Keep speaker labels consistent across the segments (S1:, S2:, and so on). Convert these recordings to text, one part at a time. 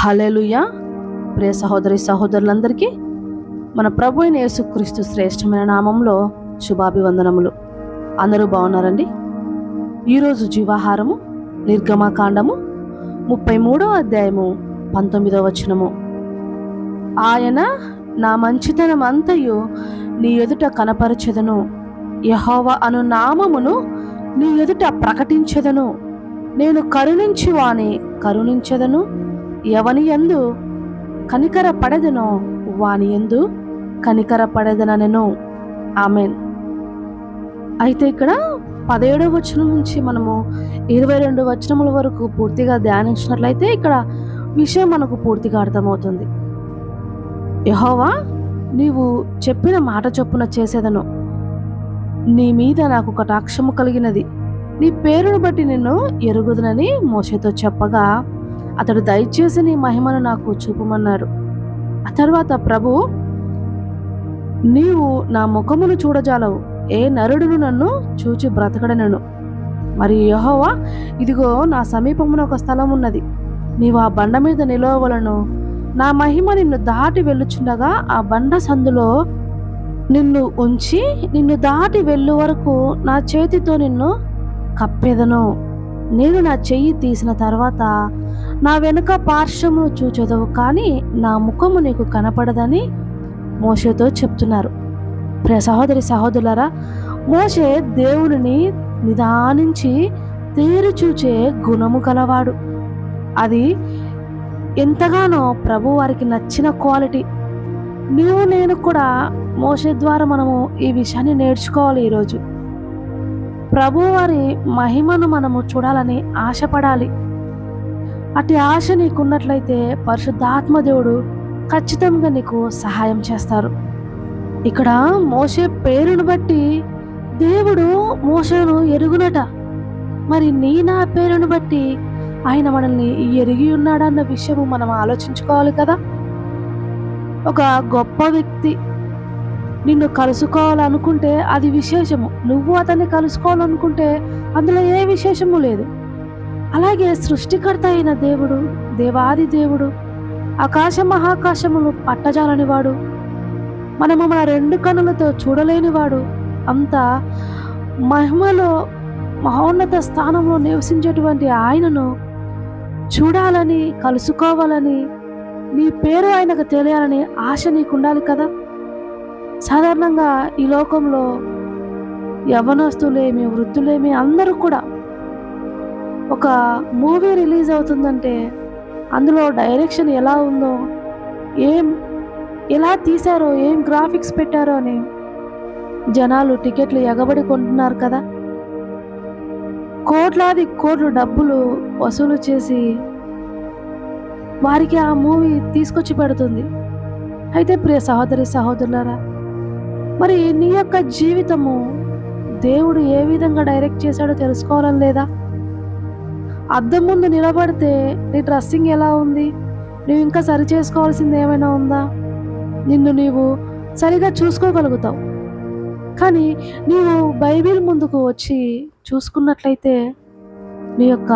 S1: Hallelujah ప్రియ సహోదరి సహోదరులందరికీ మన ప్రభు అయిన యేసుక్రీస్తు శ్రేష్టమైన నామంలో శుభాభివందనములు. అందరూ బాగున్నారండి? ఈరోజు జీవాహారము నిర్గమాకాండము ముప్పై మూడవ అధ్యాయము పంతొమ్మిదవ వచనము. ఆయన నా మంచితనం అంతయు నీ ఎదుట కనపరచెదను. యహోవ అను నామమును నీ ఎదుట ప్రకటించెదను. నేను కరుణించి వాని కరుణించెదను. ఎవని యందు కనికర పడెదనో వాని యందు కనికర పడదనను ఆమెన్. అయితే ఇక్కడ పదిహేడవ వచనం నుంచి మనము ఇరవై రెండు వచనముల వరకు పూర్తిగా ధ్యానించినట్లయితే ఇక్కడ విషయం మనకు పూర్తిగా అర్థమవుతుంది. యహోవా నీవు చెప్పిన మాట చొప్పున చేసేదను. నీ మీద నాకు కటాక్షము కలిగినది. నీ పేరును బట్టి నిన్ను ఎరుగుదనని మోషతో చెప్పగా అతడు దయచేసి నీ మహిమను నాకు చూపమన్నారు. ఆ తర్వాత ప్రభు నీవు నా ముఖమును చూడజాలవు. ఏ నరుడును నన్ను చూచి బ్రతకడనను. మరి యహోవా ఇదిగో నా సమీపమున ఒక స్థలం ఉన్నది. నీవు ఆ బండ మీద నిలవలను నా మహిమ నిన్ను దాటి వెళ్ళుచుండగా ఆ బండ సందులో నిన్ను ఉంచి నిన్ను దాటి వెళ్ళు వరకు నా చేతితో నిన్ను కప్పెదను. నేను నా చెయ్యి తీసిన తర్వాత నా వెనుక పార్శ్వమును చూచెదవు కానీ నా ముఖము నీకు కనపడదని మోషేతో చెప్తున్నారు. ప్రియ సహోదరి సహోదరులరా మోషే దేవుడిని నిదానించి తేరు చూచే గుణము కలవాడు అది ఎంతగానో ప్రభు వారికి నచ్చిన క్వాలిటీ. నువ్వు నేను కూడా మోసే ద్వారా మనము ఈ విషయాన్ని నేర్చుకోవాలి ఈరోజు. ప్రభువారి మహిమను మనము చూడాలని ఆశపడాలి. అటు ఆశ నీకున్నట్లయితే పరిశుద్ధాత్మ దేవుడు ఖచ్చితంగా నీకు సహాయం చేస్తారు. ఇక్కడ మోసే పేరును బట్టి దేవుడు మోసను ఎరుగునట. మరి నీ నా పేరును బట్టి ఆయన మనల్ని ఎరిగి ఉన్నాడన్న విషయము మనం ఆలోచించుకోవాలి కదా? ఒక గొప్ప వ్యక్తి నిన్ను కలుసుకోవాలనుకుంటే అది విశేషము. నువ్వు అతన్ని కలుసుకోవాలనుకుంటే అందులో ఏ విశేషము లేదు. అలాగే సృష్టికర్త అయిన దేవుడు దేవాది దేవుడు ఆకాశ మహాకాశమును పట్టజాలని వాడు. మనము మన రెండు కనులతో చూడలేనివాడు అంత మహిమలో మహోన్నత స్థానంలో నివసించేటువంటి ఆయనను చూడాలని కలుసుకోవాలని నీ పేరు ఆయనకు తెలియాలని ఆశ నీకు ఉండాలి కదా? సాధారణంగా ఈ లోకంలో యవనస్తులేమి వృద్ధులేమి అందరూ కూడా ఒక మూవీ రిలీజ్ అవుతుందంటే అందులో డైరెక్షన్ ఎలా ఉందో ఏం ఎలా తీశారో ఏం గ్రాఫిక్స్ పెట్టారో అని జనాలు టికెట్లు ఎగబడి కొంటున్నారు కదా. కోట్లాది కోట్లు డబ్బులు వసూలు చేసి వారికి ఆ మూవీ తీసుకొచ్చి పెడుతుంది. అయితే ప్రియ సహోదరి సహోదరులారా మరి నీ యొక్క జీవితము దేవుడు ఏ విధంగా డైరెక్ట్ చేశాడో తెలుసుకోవాలని లేదా? అద్దం ముందు నిలబడితే నీ డ్రెస్సింగ్ ఎలా ఉంది? నువ్వు ఇంకా సరి చేసుకోవాల్సింది ఏమైనా ఉందా? నిన్ను నీవు సరిగా చూసుకోగలుగుతావు. కానీ నీవు బైబిల్ ముందుకు వచ్చి చూసుకున్నట్లయితే నీ యొక్క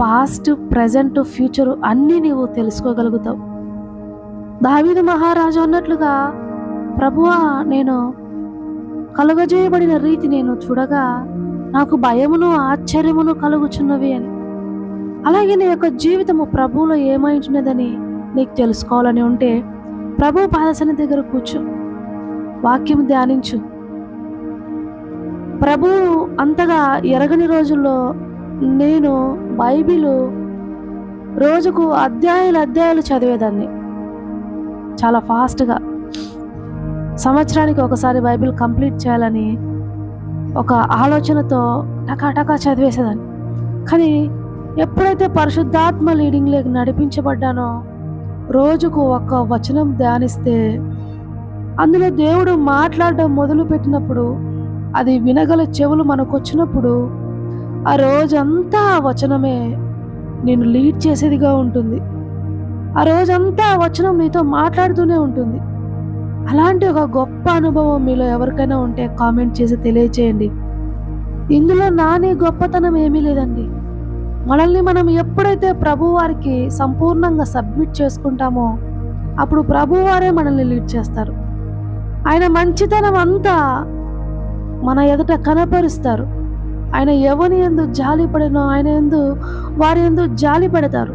S1: పాస్ట్ ప్రజెంట్ ఫ్యూచర్ అన్నీ నీవు తెలుసుకోగలుగుతావు. దావీదు మహారాజు అన్నట్లుగా ప్రభువా నేను కలుగజేయబడిన రీతి నేను చూడగా నాకు భయమును ఆశ్చర్యమును కలుగుచున్నవి అని. అలాగే నీ యొక్క జీవితము ప్రభువులో ఏమైంటున్నదని నీకు తెలుసుకోవాలని ఉంటే ప్రభు పాదసన దగ్గర కూర్చో. వాక్యం ధ్యానించు. ప్రభు అంతగా ఎరగని రోజుల్లో నేను బైబిల్ రోజుకు అధ్యాయులు అధ్యాయులు చదివేదాన్ని. చాలా ఫాస్ట్గా. సంవత్సరానికి ఒకసారి బైబిల్ కంప్లీట్ చేయాలని ఒక ఆలోచనతో టకాటకా చదివేసేదాన్ని. కానీ ఎప్పుడైతే పరిశుద్ధాత్మ లీడింగ్లోకి నడిపించబడ్డానో రోజుకు ఒక్క వచనం ధ్యానిస్తే అందులో దేవుడు మాట్లాడడం మొదలుపెట్టినప్పుడు అది వినగల చెవులు మనకు వచ్చినప్పుడు ఆ రోజంతా ఆ వచనమే నేను లీడ్ చేసేదిగా ఉంటుంది. ఆ రోజంతా ఆ వచనం నీతో మాట్లాడుతూనే ఉంటుంది. అలాంటి ఒక గొప్ప అనుభవం మీలో ఎవరికైనా ఉంటే కామెంట్ చేసి తెలియచేయండి. ఇందులో నాని గొప్పతనం ఏమీ లేదండి. మనల్ని మనం ఎప్పుడైతే ప్రభువారికి సంపూర్ణంగా సబ్మిట్ చేసుకుంటామో అప్పుడు ప్రభువారే మనల్ని లీడ్ చేస్తారు. ఆయన మంచితనం అంతా మన ఎదుట కనపరుస్తారు. ఆయన ఎవని ఎందు జాలి పడినో ఆయన ఎందు వారి ఎందు జాలి పెడతారు.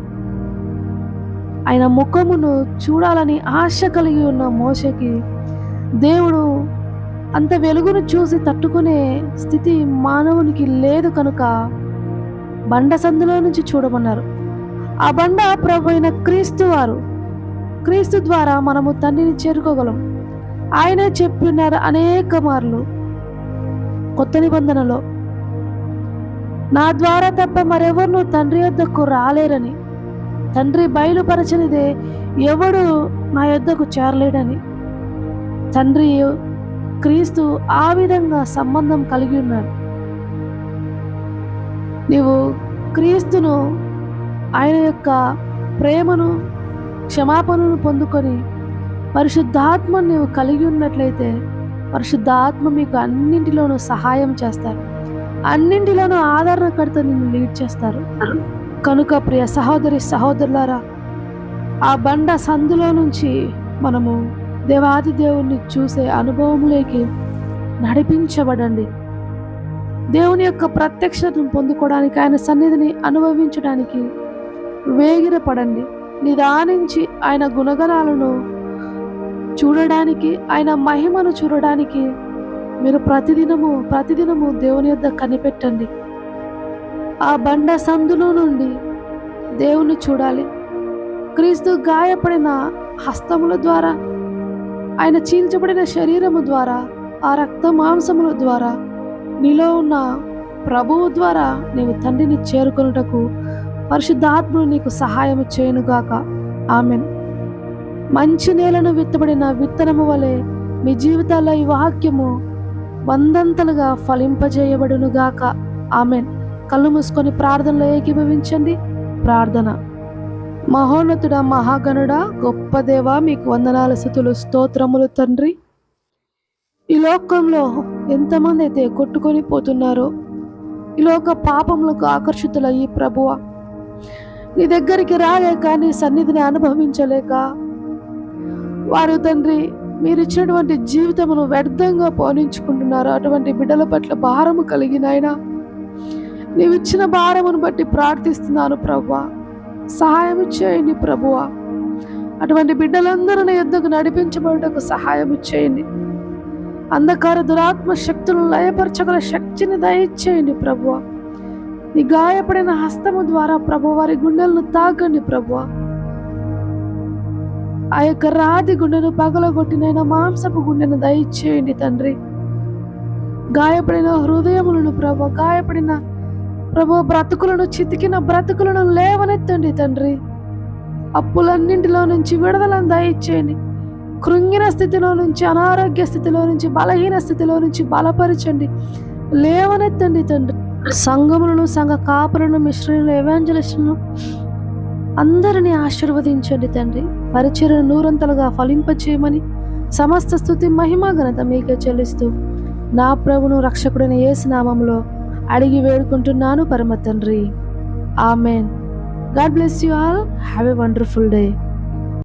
S1: ఆయన ముఖమును చూడాలని ఆశ కలిగి ఉన్న మోసకి దేవుడు అంత వెలుగును చూసి తట్టుకునే స్థితి మానవునికి లేదు కనుక బండ సందులో నుంచి చూడమన్నారు. ఆ బండ ప్రభు అయిన క్రీస్తు వారు. క్రీస్తు ద్వారా మనము తండ్రిని చేరుకోగలం. ఆయనే చెప్పినారు అనేక మార్లు. కొత్త నిబంధనలో నా ద్వారా తప్ప మరెవరు తండ్రి వద్దకు రాలేరని తండ్రి బయలుపరచనిదే ఎవడు నా యొద్దకు చేరలేడని తండ్రి క్రీస్తు ఆ విధంగా సంబంధం కలిగి ఉన్నాడు. నీవు క్రీస్తును ఆయన యొక్క ప్రేమను క్షమాపణను పొందుకొని పరిశుద్ధాత్మ నీవు కలిగి ఉన్నట్లయితే పరిశుద్ధాత్మ మీకు అన్నింటిలోనూ సహాయం చేస్తారు. అన్నింటిలోనూ ఆదరణకర్త నిన్ను లీడ్ చేస్తారు. కనుక ప్రియ సహోదరి సహోదరులారా ఆ బండ సందులో నుంచి మనము దేవాది దేవుణ్ణి చూసే అనుభవంలోకి నడిపించబడండి. దేవుని యొక్క ప్రత్యక్షతను పొందుకోవడానికి ఆయన సన్నిధిని అనుభవించడానికి వేగిరపడండి. నిదానించి ఆయన గుణగణాలను చూడడానికి ఆయన మహిమను చూడడానికి మీరు ప్రతిదినము ప్రతిదినము దేవుని యొద్ద కనిపెట్టండి. ఆ బండ సందులో నుండి దేవుని చూడాలి. క్రీస్తు గాయపడిన హస్తముల ద్వారా ఆయన చీల్చబడిన శరీరము ద్వారా ఆ రక్త మాంసముల ద్వారా నీలో ఉన్న ప్రభువు ద్వారా నీవు తండ్రిని చేరుకొనుటకు పరిశుద్ధాత్ముడు నీకు సహాయం చేయనుగాక. ఆమెన్. మంచి నేలను విత్తబడిన విత్తనము వలె మీ జీవితాల్లో ఈ వాక్యము వందంతలుగా ఫలింపజేయబడునుగాక. ఆమెన్. కళ్ళు మూసుకొని ప్రార్థనలో ఏకీభవించండి. ప్రార్థన. మహోన్నతుడ మహాగణుడ గొప్ప దేవ మీకు వందనాల స్థుతులు స్తోత్రములు తండ్రి. ఈ లోకంలో ఎంతమంది అయితే కొట్టుకొని పోతున్నారో ఈ లోక పాపములకు ఆకర్షితులయ్యి ప్రభువ. నీ దగ్గరికి రాలేక నీ సన్నిధిని అనుభవించలేక వారు తండ్రి మీరు ఇచ్చినటువంటి జీవితమును వ్యర్థంగా పోనించుకుంటున్నారు. అటువంటి బిడ్డల పట్ల భారము కలిగిన ఆయన నీవు ఇచ్చిన భారమును బట్టి ప్రార్థిస్తున్నాను ప్రభువ. సహాయం చేయండి ప్రభువ. అటువంటి బిడ్డలందరూ నీ యుద్ధకు నడిపించబడటకు సహాయం చేయండి అంధకార దురాత్మ శక్తులను లయపరచగల శక్తిని దయచేయండి ప్రభు నీ గాయపడిన హస్తము ద్వారా ప్రభు వారి గుండెలను తాకండి ప్రభు ఆ యొక్క రాతి గుండెను పగలగొట్టినైన మాంసపు గుండెను దయచేయండి తండ్రి. గాయపడిన హృదయములను ప్రభు గాయపడిన ప్రభు బ్రతుకులను చితికిన బ్రతుకులను లేవనెత్తండి తండ్రి. అప్పులన్నింటిలో నుంచి విడుదలను దయచేయండి. కృంగిన స్థితిలో నుంచి అనారోగ్య స్థితిలో నుంచి బలహీన స్థితిలో నుంచి బలపరచండి. లేవనెత్తండి తండ్రి. సంఘములను సంఘ కాపులను మిశ్రములను ఎవాంజలిస్టులను అందరినీ ఆశీర్వదించండి తండ్రి. పరిచయను నూరంతలుగా ఫలింపచేయమని సమస్త స్థుతి మహిమా ఘనత మీకే చెల్లిస్తూ నా ప్రభును రక్షకుడైన ఏసునామంలో అడిగి వేడుకుంటున్నాను పరమ తండ్రి. Amen. God bless you all. Have a wonderful day.